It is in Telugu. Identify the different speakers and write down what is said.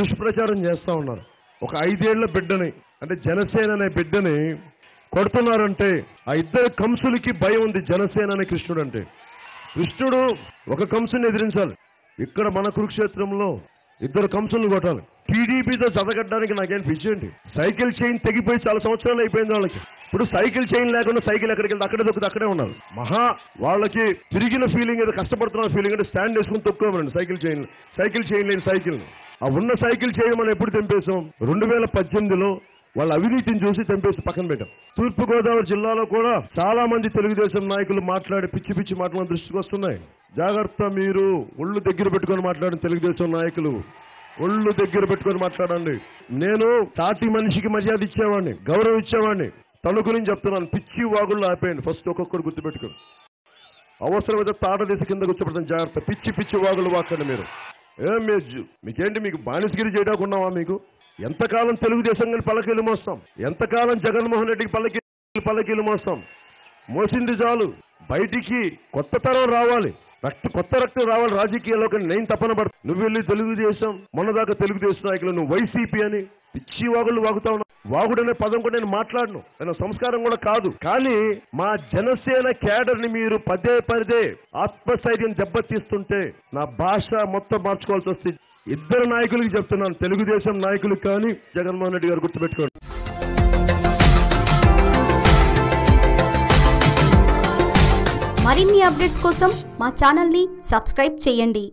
Speaker 1: దుష్ప్రచారం చేస్తా ఉన్నారు. ఒక ఐదేళ్ళ బిడ్డని అంటే జనసేన అనే బిడ్డని కొడుతున్నారంటే ఆ ఇద్దరు కంసులకి భయం ఉంది జనసేన అనే కృష్ణుడు అంటే. కృష్ణుడు ఒక కంసుని ఎదిరించాలి. ఇక్కడ మన కురుక్షేత్రంలో ఇద్దరు కంసులను కొట్టాలి. టీడీపీతో చదగడ్డానికి నాకేం పిచ్చేయండి సైకిల్ చైన్ తెగిపోయి చాలా సంవత్సరాలు అయిపోయింది వాళ్ళకి. ఇప్పుడు సైకిల్ చైన్ లేకుండా సైకిల్ ఎక్కడికి వెళ్తే అక్కడే దొక్కుతుంది అక్కడే ఉన్నారు. మహా వాళ్ళకి తిరిగిన ఫీలింగ్ ఏదో కష్టపడుతున్న ఫీలింగ్ అంటే స్టాండ్ వేసుకుని తొక్కుకోమనండి సైకిల్ చైన్ సైకిల్ చైన్ లేని సైకిల్ ఆ ఉన్న సైకిల్ చేయమని మనం ఎప్పుడు తెంపేశాం? రెండు వేల పద్దెనిమిదిలో వాళ్ళ అవినీతిని చూసి తెంపేసి పక్కన పెట్టాం. తూర్పు గోదావరి జిల్లాలో కూడా చాలా మంది తెలుగుదేశం నాయకులు మాట్లాడి పిచ్చి పిచ్చి మాటలు దృష్టికి వస్తున్నాయి. జాగ్రత్త మీరు. ఒళ్ళు దగ్గర పెట్టుకొని మాట్లాడిన తెలుగుదేశం నాయకులు. ఒళ్ళు దగ్గర పెట్టుకొని మాట్లాడండి. నేను తాటి మనిషికి మర్యాద ఇచ్చేవాడిని గౌరవం ఇచ్చేవాడిని. తన గురించి చెప్తున్నాను. పిచ్చి వాగుళ్ళు ఆపేయండి. ఫస్ట్ ఒక్కొక్కరు గుర్తుపెట్టుకోండి. అవసరమైతే తాట దిశ కింద కూర్చోబెడతాను జాగ్రత్త. పిచ్చి పిచ్చి వాగులు వాకండి మీరు. ఏం మీరు జు- మీకేంటి మీకు బానిసగిరి చేయడానికి ఉన్నావా మీకు? ఎంతకాలం తెలుగుదేశం కానీ పల్లకీలు మోస్తాం? ఎంతకాలం జగన్మోహన్ రెడ్డికి పల్లకి పల్లకీలు మోస్తాం? మోసింది చాలు. బయటికి కొత్త తరం రావాలి. రక్త కొత్త రక్తం రావాలి రాజకీయాల్లో కానీ నేను తప్పన పడ నువ్వు వెళ్ళి తెలుగుదేశం మొన్నదాకా తెలుగుదేశం నాయకులు నువ్వు వైసీపీ అని పిచ్చి వాగులు వాగుతా వాగుడనే పదం కూడా నేను మాట్లాడను. ఆయన సంస్కారం కూడా కాదు. కానీ మా జనసేన క్యాడర్ని మీరు పదే పదే ఆత్మస్థైర్యం దెబ్బతీస్తుంటే నా భాష మొత్తం మార్చుకోవాల్సి వస్తుంది ఇద్దరు నాయకులకి చెప్తున్నాను. తెలుగుదేశం నాయకులకు కానీ జగన్మోహన్ రెడ్డి గారు గుర్తుపెట్టుకోండి.
Speaker 2: మరిన్ని అప్డేట్స్ కోసం మా ఛానల్ని సబ్స్క్రైబ్ చేయండి.